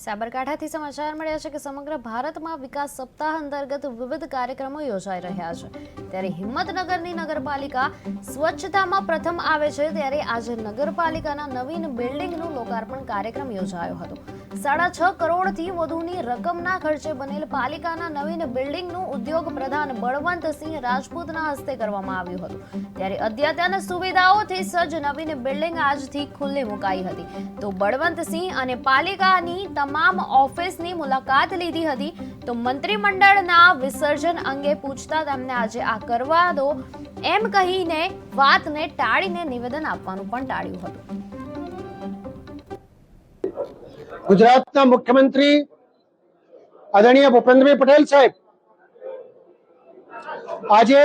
સાબરકાંઠાથી સમાચાર મળ્યા છે કે સમગ્ર ભારતમાં વિકાસ સપ્તાહ અંતર્ગત વિવિધ કાર્યક્રમો યોજાઈ રહ્યા છે. ત્યારે હિંમતનગરની નગરપાલિકા સ્વચ્છતામાં પ્રથમ આવે છે ત્યારે આજે નગરપાલિકાના નવીન બિલ્ડિંગનું લોકાર્પણ કાર્યક્રમ યોજાયો હતો. સાડા છ કરોડથી વધુની રકમના ખર્ચે બનેલ પાલિકાના નવીન બિલ્ડિંગનું ઉદ્યોગ પ્રધાન બળવંતસિંહ રાજપૂતના હસ્તે કરવામાં આવ્યું હતું. ત્યારે અદ્યતન સુવિધાઓથી સજ્જ નવીન બિલ્ડિંગ આજથી ખુલ્લી મુકાઈ હતી. તો બળવંતસિંહ અને પાલિકાની તમામ ઓફિસની મુલાકાત લીધી હતી તો મંત્રીમંડળના વિસર્જન અંગે પૂછતા તેમને આજે આ કરવા દો એમ કહીને વાતને ટાળીને નિવેદન આપવાનું પણ ટાળ્યું હતું. ગુજરાતના મુખ્યમંત્રી આદરણીય ભૂપેન્દ્રભાઈ પટેલ સાહેબ, આજે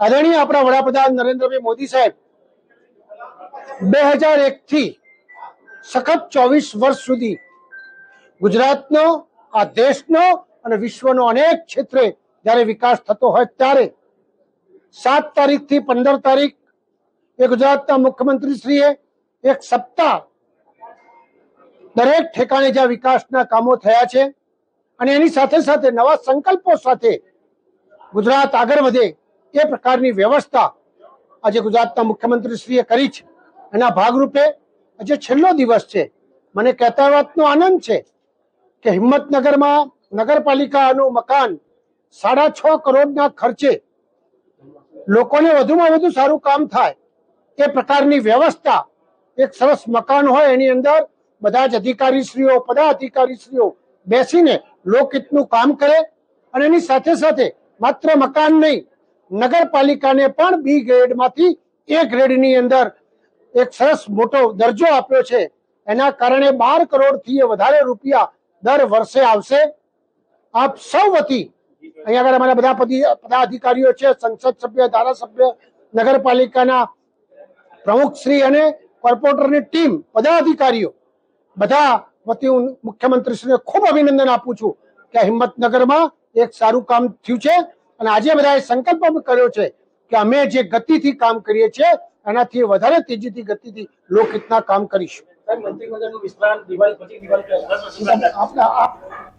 આદરણીય આપણા વડાપ્રધાન નરેન્દ્રભાઈ મોદી સાહેબ, બે હજાર એક થી સખત ચોવીસ વર્ષ સુધી ગુજરાતનો, આ દેશનો અને વિશ્વનો અનેક ક્ષેત્રે જ્યારે વિકાસ થતો હોય ત્યારે સાત તારીખથી પંદર તારીખ એ ગુજરાતના મુખ્યમંત્રીશ્રીએ એક સપ્તાહ દરેક ઠેકાણે જ્યાં વિકાસના કામો થયા છે અને એની સાથે સાથે નવા સંકલ્પો સાથે ગુજરાત આગળ વધે એ પ્રકારની વ્યવસ્થા આજે ગુજરાતના મુખ્યમંત્રીશ્રીએ કરી છે. એના ભાગરૂપે આજે છેલ્લો દિવસ છે. મને કહેતા આનંદ છે કે હિંમતનગરમાં નગરપાલિકાનું મકાન સાડા છ કરોડના ખર્ચે લોકોને વધુમાં વધુ સારું કામ થાય એ પ્રકારની વ્યવસ્થા એક સરસ મકાન હોય એની અંદર બધા જ અધિકારીશ્રીઓ, પદાધિકારીશ્રીઓ બેસીને લોકહિતનું કામ કરે અને એની સાથે સાથે માત્ર મકાન નહીં, નગરપાલિકાને પણ બી ગ્રેડમાંથી એ ગ્રેડની અંદર એક સરસ મોટો દરજ્જો આપ્યો છે. એના કારણે બાર કરોડથી વધારે રૂપિયા દર વર્ષે આવશે. આપ સૌ વતી અહીંયા આગળ અમારા બધા પદી- પદાધિકારીઓ છે, સંસદ સભ્ય, ધારાસભ્ય, નગરપાલિકાના પ્રમુખશ્રી અને કોર્પોરેટરની ટીમ, પદાધિકારીઓ, બધા વતી હું મુખ્યમંત્રીશ્રીને ખૂબ અભિનંદન આપું છું કે હિંમતનગરમાં એક સારું કામ થયું છે. અને આજે બધાએ સંકલ્પ કર્યો છે કે અમે જે ગતિથી કામ કરીએ છીએ એનાથી વધારે તેજીથી ગતિથી લોકહિતના કામ કરીશું.